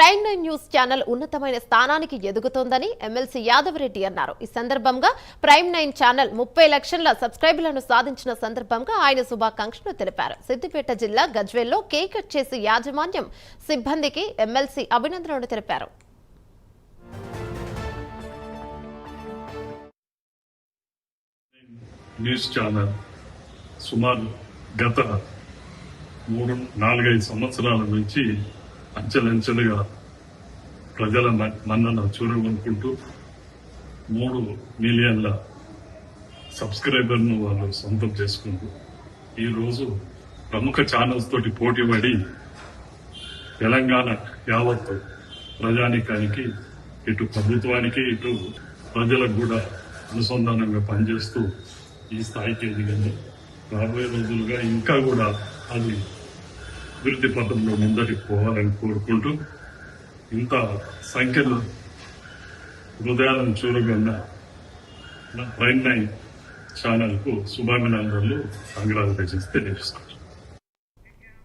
Prime nine news channel ఉన్నతమైన స్థానానికి ఎదుగుతోందని MLC Yadava Reddy అన్నారు. ఈ సందర్భంగా ప్రైమ్ నైన్ ఛానల్ ముప్పై లక్షల సబ్స్క్రైబర్లను సాధించిన సందర్భంగా ఆయన శుభాకాంక్షలు తెలిపారు. సిద్దిపేట జిల్లా గజ్వేల్లో కేక్ కట్ చేసి యాజమాన్యం సిబ్బందికి ఎమ్మెల్సీ అభినందనలు తెలిపారు. న్యూస్ ఛానల్ సుమారు గత మూడు నాలుగైదు సంవత్సరాల నుంచి అంచెలంచెలుగా ప్రజల మ- మన్నన చూరగొనుకుంటూ మూడు మిలియన్ల సబ్స్క్రైబర్ను వాళ్ళు సొంతం చేసుకుంటూ ఈరోజు ప్రముఖ ఛానల్స్ తోటి పోటీ పడి తెలంగాణ యావత్ ప్రజానికానికి ఇటు ప్రభుత్వానికి ఇటు ప్రజలకు కూడా అనుసంధానంగా పనిచేస్తూ ఈ స్థాయికి ఎదిగింది. రాబోయే రోజులుగా ఇంకా కూడా అది అభివృద్ధి పథంలో ముందరికి పోవాలని కోరుకుంటూ ఇంత సంఖ్యలో హృదయాలను చూరగొన్న నా ప్రైమ్ నైన్ ఛానల్కు శుభాభినందనలు కంగ్రాచులేషన్స్ తెలియజేసుకుంటాను